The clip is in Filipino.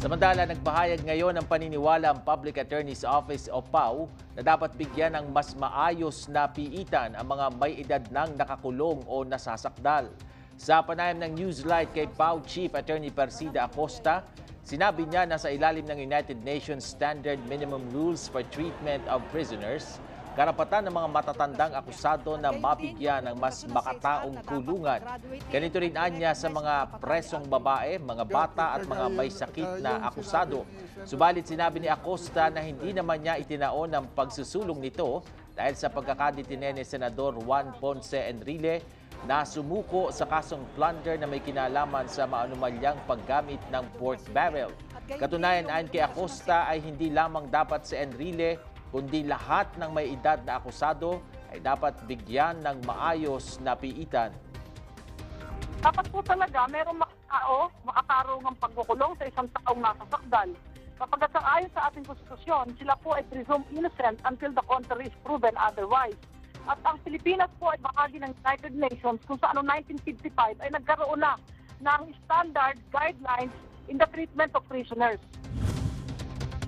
Samantala, nagbahayag ngayon ng paniniwala ang Public Attorney's Office o PAO na dapat bigyan ng mas maayos na piitan ang mga may edad nang nakakulong o nasasakdal. Sa panayam ng Newslight kay PAO Chief Attorney Persida Acosta, sinabi niya na sa ilalim ng United Nations Standard Minimum Rules for Treatment of Prisoners, karapatan ng mga matatandang akusado na mabigyan ng mas makataong kulungan. Ganito rin anya sa mga presong babae, mga bata at mga may sakit na akusado. Subalit sinabi ni Acosta na hindi naman niya itinaon ang pagsusulong nito dahil sa pagkakadetine ni Senador Juan Ponce Enrile na sumuko sa kasong plunder na may kinalaman sa maanumalyang paggamit ng pork barrel. Katunayan ayon kay Acosta ay hindi lamang dapat si Enrile kundi lahat ng may edad na akusado ay dapat bigyan ng maayos na piitan. dapat po talaga merong makatao, makatarong ang pagkukulong sa isang taong nasasakdal. Kapag sa ayon sa ating konstitusyon, sila po ay presumed innocent until the contrary is proven otherwise. At ang Pilipinas po ay bahagi ng United Nations kung sa ano 1955 ay nagkaroon na ng standard guidelines in the treatment of prisoners.